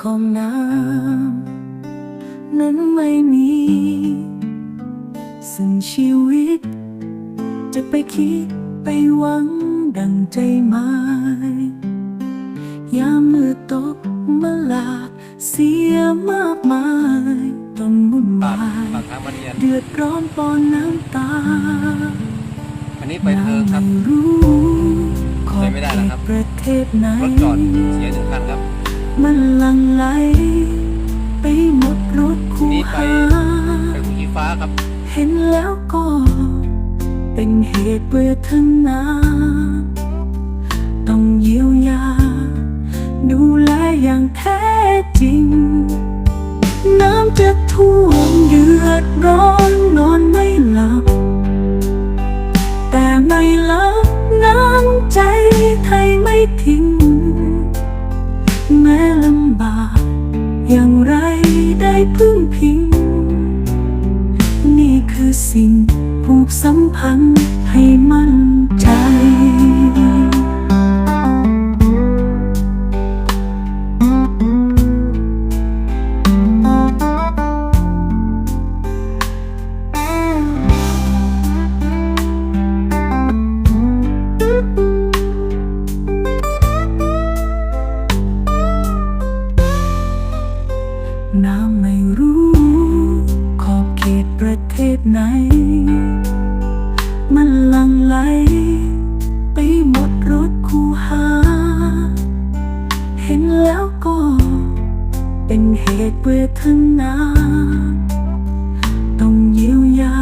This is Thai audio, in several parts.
ของน้ำนั้นไม่มี ซึ่งชีวิต จะไปคิดไปหวังดังใจหมายยามมือตกเมื่ลาเสียมากมายต้องมุ่นหมายเดือดร้อนปอนน้ำตาอันนี้ไปเทิครับ รู้ขไม่ได้แล้วครับ ประเทศไหน รถจอดเสียหนึ่งคันครับ มันหลังไหล ไปหมดรถคูนี่ไปหาไปภูชีฟ้าครับ เห็นแล้วก็ เป็นเหตุเวทนาต้องเยียวยา ดูแลอย่างแท้จริง น้ำจะท่วมเดือดร้อนนอนไม่หลับ แต่ไม่ลับน้ำใจไทยไม่ทิ้ง อย่างไรได้พึ่งพิง นี่คือสิ่งผูกสัมพันธ์ให้มั่น เวทนา ต้องเยียวยา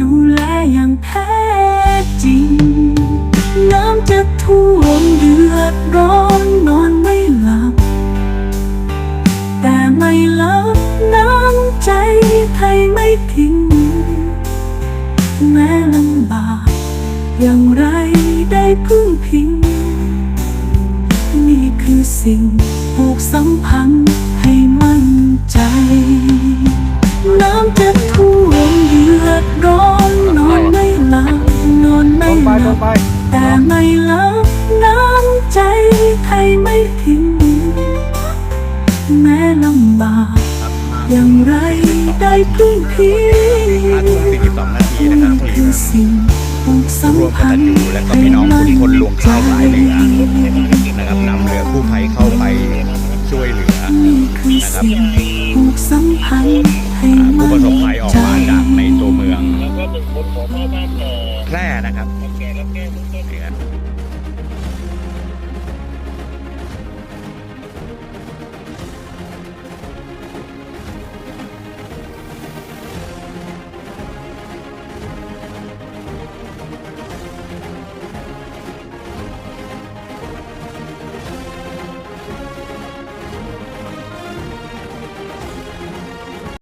ดูแลอย่างแท้จริง น้ำจะท่วมเดือดร้อนนอนไม่หลับ แต่ไม่ลับน้ำใจไทยไม่ทิ้ง แม้ลำบากอย่างไรได้พึ่งพิง นี่คือสิ่งผูกสัมพันธ์ ใจ น้ำจะท่วมเดือดร้อนนอนไม่หลับนอนไม่หลับแต่ไม่ลับน้ำใจไทยไม่ทิ้งแม้ลำบากอย่างไรได้พึ่งพิงพึ่งนาทีนะครับคือสิ่งผูกสัมพันธ์ยูและก็พี่น้องทุกคนรวมเข้าสายเรือนะครับนำเรือกู้ภัยเข้าไปช่วยเหลือ นะครับผู้ประสบภัยออกมาจากในตัวเมืองแล้วก็เป็นคนขอพร่นะครับนี่ครับ